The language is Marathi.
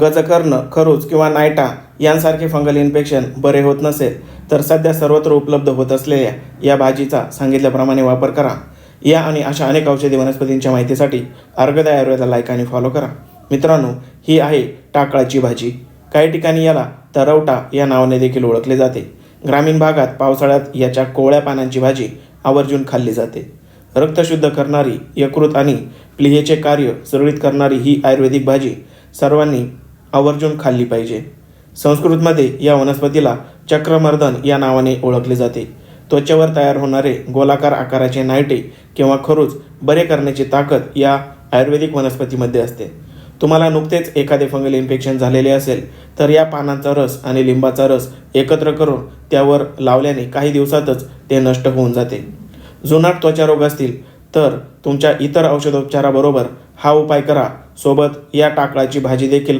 गजकर्ण खरूज किंवा नायटा यांसारखे फंगल इन्फेक्शन बरे होत नसेल तर सध्या सर्वत्र उपलब्ध होत असलेल्या या भाजीचा सांगितल्याप्रमाणे वापर करा. या आणि अशा अनेक औषधी वनस्पतींच्या माहितीसाठी अर्गदा आयुर्वेदा लाईक आणि फॉलो करा. मित्रांनो ही आहे टाकळाची भाजी. काही ठिकाणी याला तरवटा या नावाने देखील ओळखले जाते. ग्रामीण भागात पावसाळ्यात याच्या कोवळ्या पानांची भाजी आवर्जून खाल्ली जाते. रक्तशुद्ध करणारी यकृत आणि प्लिहेचे कार्य सुरळीत करणारी ही आयुर्वेदिक भाजी सर्वांनी आवर्जून खाल्ली पाहिजे. संस्कृतमध्ये या वनस्पतीला चक्रमर्दन या नावाने ओळखले जाते. त्वचेवर तयार होणारे गोलाकार आकाराचे नायटे किंवा खरूज बरे करण्याची ताकद या आयुर्वेदिक वनस्पतीमध्ये असते. तुम्हाला नुकतेच एखादे फंगल इन्फेक्शन झालेले असेल तर या पानांचा रस आणि लिंबाचा रस एकत्र करून त्यावर लावल्याने काही दिवसातच ते नष्ट होऊन जाते. जुनाट त्वचारोग असतील तर तुमच्या इतर औषधोपचाराबरोबर हा उपाय करा. सोबत या टाकळाची भाजी देखील